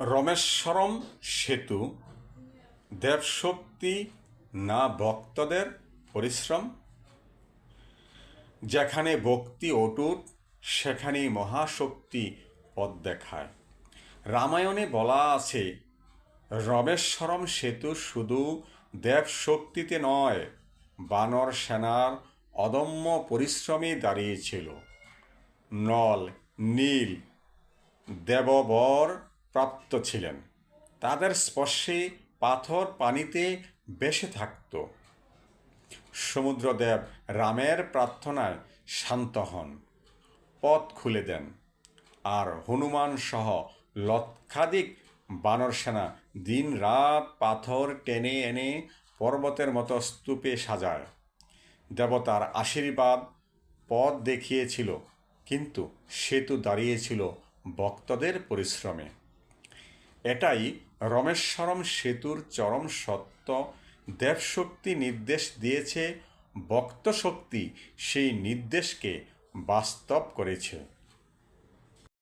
রমেশ্বরম সেতু, দেবশক্তি না ভক্তদের পরিশ্রম? যেখানে ভক্তি অটুট, সেখানেই মহাশক্তি পথ দেখায়। রামায়ণে বলা আছে, রমেশ্বরম সেতু শুধু দেবশক্তিতে নয়, বানর সেনার অদম্য পরিশ্রমে দাঁড়িয়েছিল। নল, নীল, দেববর প্রাপ্ত ছিলেন। তাদের স্পর্শে পাথর পানিতে বেসে থাকত। সমুদ্রদেব রামের প্রার্থনায় শান্ত হন, পথ খুলে দেন আর হনুমান সহ লক্ষাধিক বানর সেনা দিন রাত পাথর টেনে এনে পর্বতের মতো স্তূপে সাজায়। দেবতার আশীর্বাদ পথ দেখিয়েছিল, কিন্তু সেতু দাঁড়িয়েছিল ভক্তদের পরিশ্রমে। এটাই রমেশ্বরম সেতুর চরম সত্য। দেবশক্তি নির্দেশ দিয়েছে বক্তশক্তি সেই নির্দেশকে বাস্তব করেছে।